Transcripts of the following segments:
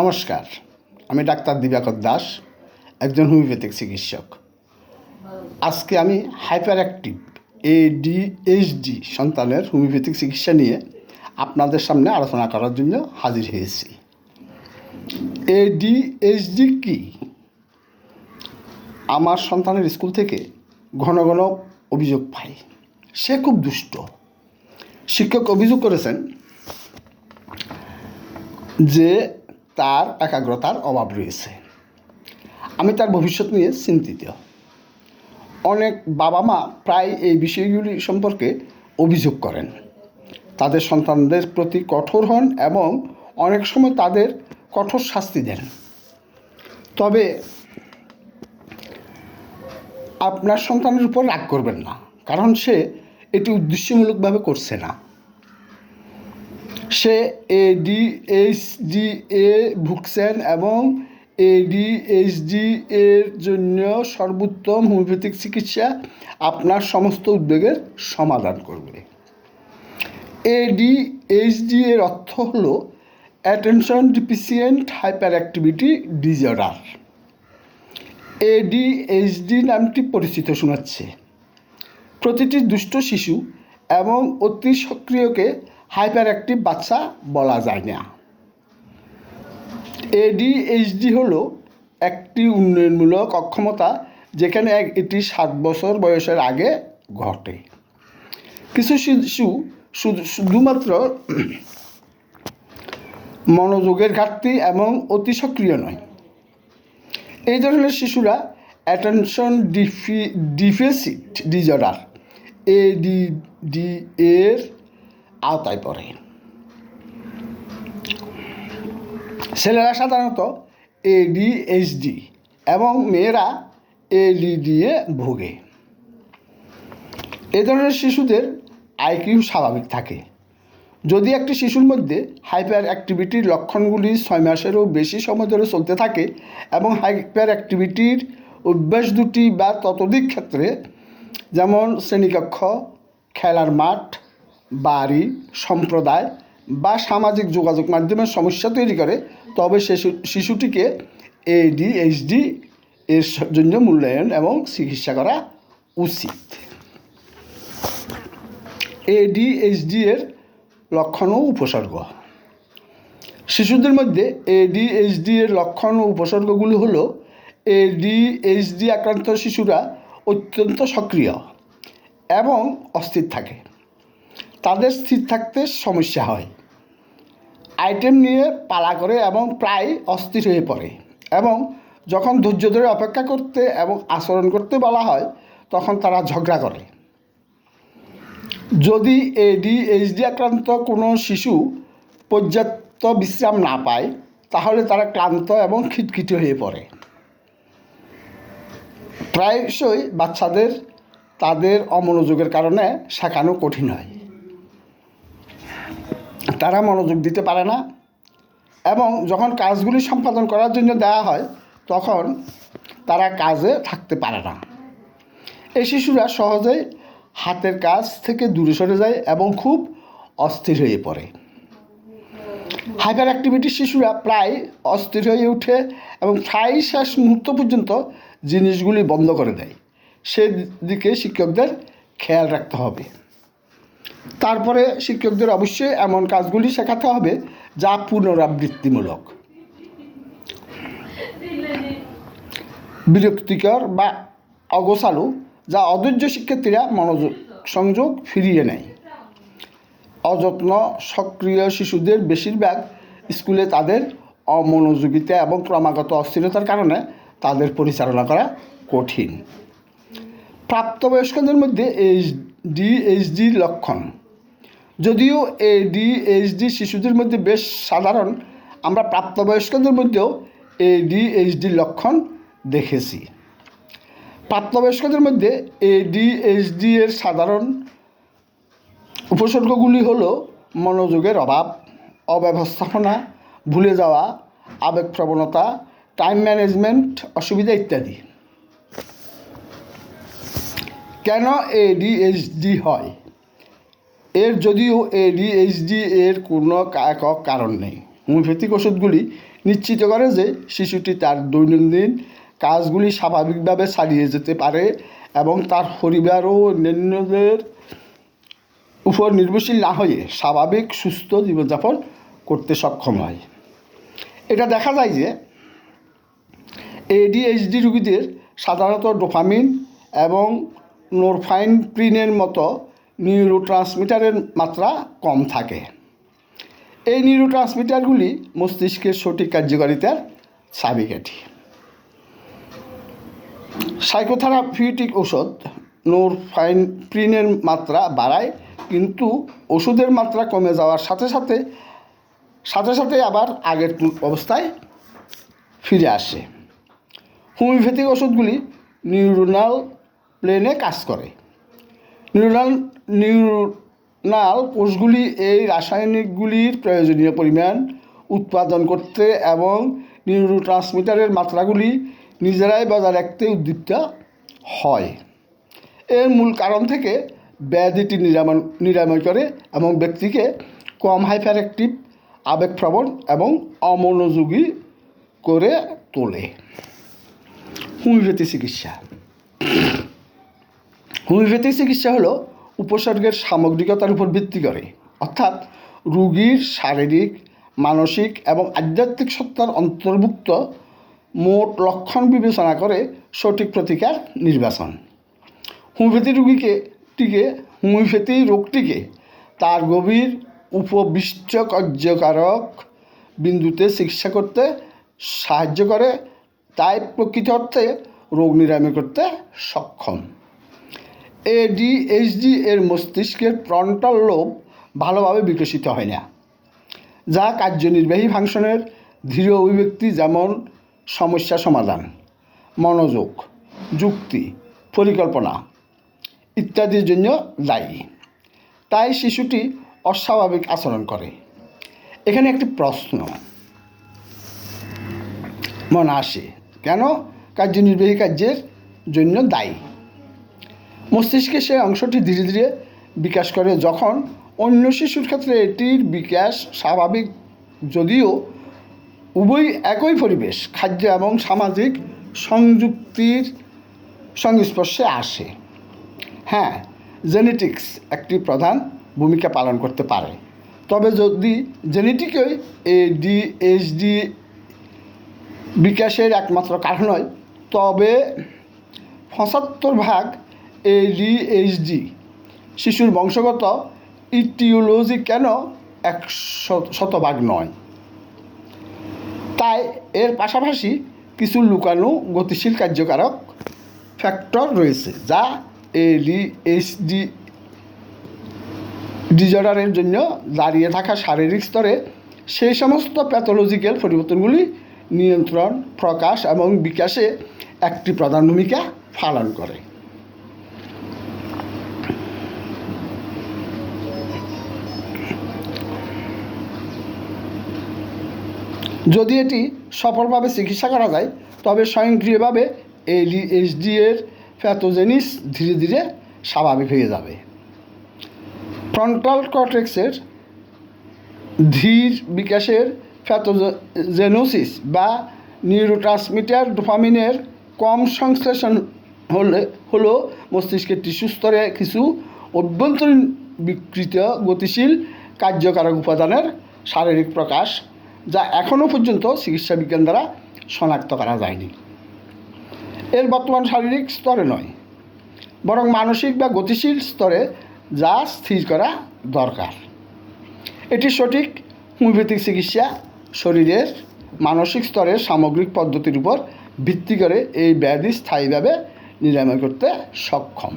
নমস্কার, আমি ডাক্তার দিবাকর দাস, একজন হোমিওপ্যাথিক চিকিৎসক। আজকে আমি হাইপার অ্যাক্টিভ এডিএইচডি সন্তানের হোমিওপ্যাথিক চিকিৎসা নিয়ে আপনাদের সামনে আলোচনা করার জন্য হাজির হয়েছি। এডিএইচডি কি? আমার সন্তানের স্কুল থেকে ঘন ঘন অভিযোগ পাই। সে খুব দুষ্ট। শিক্ষক অভিযোগ করেছেন যে তার একাগ্রতার অভাব রয়েছে। আমি তার ভবিষ্যৎ নিয়ে চিন্তিত। অনেক বাবা মা প্রায় এই বিষয়গুলি সম্পর্কে অভিযোগ করেন। তাদের সন্তানদের প্রতি কঠোর হন এবং অনেক সময় তাদের কঠোর শাস্তি দেন। তবে আপনার সন্তানের উপর রাগ করবেন না, কারণ সে এটি উদ্দেশ্যমূলকভাবে করছে না। সে এডিএইচডি এ ভুগছেন এবং এডিএইচডি এর জন্য সর্বোত্তম হোমিওপ্যাথিক চিকিৎসা আপনার সমস্ত উদ্বেগের সমাধান করবে। এডিএইচডি এর অর্থ হল attention deficient hyper activity disorder ADHD নামটি পরিচিত শোনাচ্ছে। প্রতিটি দুষ্ট শিশু এবং অতি সক্রিয়কে হাইপার অ্যাক্টিভ বাচ্চা বলা যায় না। এডিএইচডি হলো একটি উন্নয়নমূলক অক্ষমতা যেখানে এটি সাত বছর বয়সের আগে ঘটে। কিছু শিশু শুধু, শুধুমাত্র মনোযোগের ঘাটতি এবং অতি সক্রিয় নয়। এই ধরনের শিশুরা attention defi deficit disorder ADD এর আওতায় পড়ে। ছেলেরা সাধারণত এডিএইচডি এবং মেয়েরা এডিডি এ ভোগে। এ ধরনের শিশুদের আইকিউ স্বাভাবিক থাকে। যদি একটি শিশুর মধ্যে হাইপার অ্যাক্টিভিটির লক্ষণগুলি ছয় মাসেরও বেশি সময় ধরে চলতে থাকে এবং হাইপার অ্যাক্টিভিটির অভ্যাস দুটি বা ততোধিক ক্ষেত্রে, যেমন শ্রেণীকক্ষ, খেলার মাঠ বাড়ি, সম্প্রদায় বা সামাজিক যোগাযোগ মাধ্যমের সমস্যা তৈরি করে, তবে শিশু শিশুটিকে এডিএইচডি এর জন্য মূল্যায়ন এবং চিকিৎসা করা উচিত। এডিএইচডি এর লক্ষণ ও উপসর্গ। শিশুদের মধ্যে এডিএইচডি এর লক্ষণ ও উপসর্গগুলি হল এডিএইচডি আক্রান্ত শিশুরা অত্যন্ত সক্রিয় এবং অস্থির থাকে। তাদের স্থির থাকতে সমস্যা হয়। আইটেম নিয়ে পালা করে এবং প্রায় অস্থির হয়ে পড়ে এবং যখন ধৈর্য ধরে অপেক্ষা করতে এবং আচরণ করতে বলা হয়, তখন তারা ঝগড়া করে। যদি এডিএইচডি আক্রান্ত কোনো শিশু পর্যাপ্ত বিশ্রাম না পায়, তাহলে তারা ক্লান্ত এবং খিটখিটে হয়ে পড়ে। প্রায়শই বাচ্চাদের তাদের অমনোযোগের কারণে শেখানো কঠিন হয়। তারা মনোযোগ দিতে পারে না। এবং যখন কাজগুলি সম্পাদন করার জন্য দেওয়া হয়, তখন তারা কাজে থাকতে পারে না। এই শিশুরা সহজেই হাতের কাজ থেকে দূরে সরে যায় এবং খুব অস্থির হয়ে পড়ে। হাইপার অ্যাক্টিভিটি শিশুরা প্রায় অস্থির হয়ে ওঠে এবং প্রায় শেষ মুহূর্ত পর্যন্ত জিনিসগুলি বন্ধ করে দেয়। সেদিকে শিক্ষকদের খেয়াল রাখতে হবে। তারপরে শিক্ষকদের অবশ্যই এমন কাজগুলি শেখাতে হবে যা পুনরাবৃত্তিমূলক। বিরক্তিকর বা অগোছালু, যা অধৈর্য শিক্ষার্থীরা মনোযোগ সংযোগ ফিরিয়ে নেয়। অযত্ন সক্রিয় শিশুদের বেশিরভাগ স্কুলে তাদের অমনোযোগিতা এবং ক্রমাগত অস্থিরতার কারণে তাদের পরিচালনা করা কঠিন। প্রাপ্তবয়স্কদের মধ্যে এইচ ডিএইচডির লক্ষণ। যদিও এ ডিএইচডি শিশুদের মধ্যে বেশ সাধারণ, আমরা প্রাপ্তবয়স্কদের মধ্যেও এডিএইচডির লক্ষণ দেখেছি। প্রাপ্তবয়স্কদের মধ্যে এডিএইচডি এর সাধারণ উপসর্গগুলি হলো মনোযোগের অভাব, অব্যবস্থাপনা, ভুলে যাওয়া, আবেগপ্রবণতা, টাইম ম্যানেজমেন্ট, অসুবিধা ইত্যাদি। কেন এডিএইচডি হয়? এর যদিও এডিএইচডি এর কোনো একক কারণ নেই। হোমিওপ্যাথিক ওষুধগুলি নিশ্চিত করে যে শিশুটি তার দৈনন্দিন কাজগুলি স্বাভাবিকভাবে চালিয়ে যেতে পারে এবং তার পরিবার ও অন্যান্যদের উপর নির্ভরশীল না হয়ে স্বাভাবিক, সুস্থ জীবনযাপন করতে সক্ষম হয়। এটা দেখা যায় যে এডিএইচডি রুগীদের সাধারণত ডোপামিন এবং নোরফাইনপ্রিনের মতো নিউরো ট্রান্সমিটারের মাত্রা কম থাকে। এই নিউরো ট্রান্সমিটারগুলি মস্তিষ্কের সঠিক কার্যকারিতার চাবিকাঠি সাইকোথেরাপিউটিক ওষুধ নোরফাইনপ্রিনের মাত্রা বাড়ায়, কিন্তু ওষুধের মাত্রা কমে যাওয়ার সাথে সাথে সাথে সাথে আবার আগের অবস্থায় ফিরে আসে। হোমিওপ্যাথিক ওষুধগুলি নিউরোনাল প্লেনে কাজ করে। নিউরোনাল নিউরোনাল কোষগুলি এই রাসায়নিকগুলির প্রয়োজনীয় পরিমাণ উৎপাদন করতে এবং নিউরো ট্রান্সমিটারের মাত্রাগুলি নিজেরাই বজায় রাখতে উদ্দীপ্ত হয়। এর মূল কারণ থেকে ব্যাধিটি নিরাময় নিরাময় করে এবং ব্যক্তিকে কম হাইপার অ্যাক্টিভ আবেগপ্রবণ এবং অমনোযোগী করে তোলে। হোমিওপ্যাথি চিকিৎসা। হোমিওপ্যাথি চিকিৎসা হলো উপসর্গের সামগ্রিকতার উপর ভিত্তি করে। অর্থাৎ রুগীর শারীরিক, মানসিক এবং আধ্যাত্মিক সত্তার অন্তর্ভুক্ত মোট লক্ষণ বিবেচনা করে সঠিক প্রতিকার নির্বাচন। হোমিওপ্যাথি রুগীকে, টিকে, হোমিওপ্যাথি রোগটিকে তার গভীর, উপবিষ্ট, কার্যকারক বিন্দুতে চিকিৎসা করতে সাহায্য করে। তাই প্রকৃত অর্থে রোগ নিরাময় করতে সক্ষম। এডিএইচডি এর মস্তিষ্কের ফ্রন্টাল লোব ভালোভাবে বিকশিত হয় না। যা কার্যনির্বাহী ফাংশনের ধীর অভিব্যক্তি যেমন সমস্যা সমাধান, মনোযোগ, যুক্তি, পরিকল্পনা ইত্যাদির জন্য দায়ী। তাই শিশুটি অস্বাভাবিক আচরণ করে। এখানে একটি প্রশ্ন। মনে আসে, কেন কার্যনির্বাহী কার্যের জন্য দায়ী? মস্তিষ্কে সেই অংশটি ধীরে ধীরে বিকাশ করে যখন অন্য শিশুর ক্ষেত্রে এটির বিকাশ স্বাভাবিক যদিও উভয় একই পরিবেশ, খাদ্য এবং সামাজিক সংযুক্তির সংস্পর্শে আসে। হ্যাঁ জেনেটিক্স একটি প্রধান ভূমিকা পালন করতে পারে। তবে যদি জেনেটিকই এডিএইচডি বিকাশের একমাত্র কারণ নয় তবে পঁচাত্তর ভাগ এডিএইচডি শিশুর বংশগত ইটিওলজি কেন এক শত- শতভাগ নয়? তাই এর পাশাপাশি কিছু লুকানো গতিশীল কার্যকারক ফ্যাক্টর রয়েছে যা এডিএইচডি ডিজর্ডারের জন্য দাঁড়িয়ে থাকা শারীরিক স্তরে সেই সমস্ত প্যাথোলজিক্যাল পরিবর্তনগুলি নিয়ন্ত্রণ, প্রকাশ এবং বিকাশে একটি প্রধান ভূমিকা পালন করে। যদি এটি সফলভাবে চিকিৎসা করা যায়, তবে স্বয়ংক্রিয়ভাবে এডিএইচডি এর প্যাথোজেনিস ধীরে ধীরে স্বাভাবিক হয়ে যাবে। ফ্রন্টাল কর্টেক্সের ধীর বিকাশের প্যাথোজেনোসিস বা নিউরোট্রান্সমিটার ডোপামিনের কম সংশ্লেষণ হলে, হলো মস্তিষ্কের টিস্যু স্তরে কিছু অভ্যন্তরীণ বিকৃত গতিশীল কার্যকারক উপাদানের শারীরিক প্রকাশ যা এখনও পর্যন্ত চিকিৎসা বিজ্ঞান দ্বারা শনাক্ত করা যায়নি। এর বর্তমান শারীরিক স্তরে নয়, বরং মানসিক বা গতিশীল স্তরে যা স্থির করা দরকার। এটি সঠিক হোমিওপ্যাথিক চিকিৎসা শরীরের মানসিক স্তরের সামগ্রিক পদ্ধতির উপর ভিত্তি করে এই ব্যাধি স্থায়ীভাবে নিরাময় করতে সক্ষম।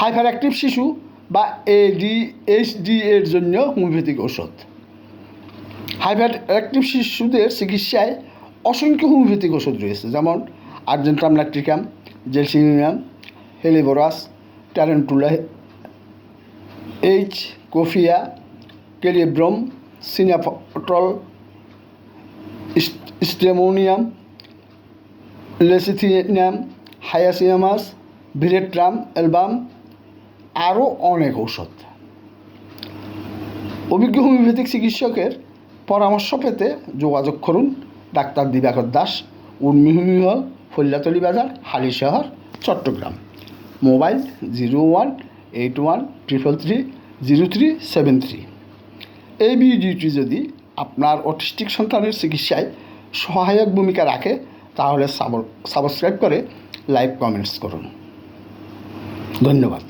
হাইপার অ্যাক্টিভ শিশু বা এডিএইচডি এর জন্য হোমিওপ্যাথিক ওষুধ হাইপার অ্যাক্টিভ শিশুদের চিকিৎসায় অসংখ্য হোমিওপ্যাথিক ওষুধ রয়েছে, যেমন argentum lacticum, gelsemium, helleborus tarentula H, coffea, kali brom সিনাফট্রল stramonium lecithinum hyoscyamus veratrum, album, আরও অনেক ঔষধ। অভিজ্ঞ হোমিওপ্যাথিক চিকিৎসকের পরামর্শ পেতে যোগাযোগ করুন ডাক্তার দিবাকর দাস উর্মিহুমি হল ফল্যাতলি বাজার Halishahar Chattogram. Mobile zero one eight one triple three zero three seven three. এই ভিডিওটি যদি আপনার অটিস্টিক সন্তানের চিকিৎসায় সহায়ক ভূমিকা রাখে, তাহলে সাবস্ক্রাইব করে লাইক কমেন্টস করুন। ধন্যবাদ।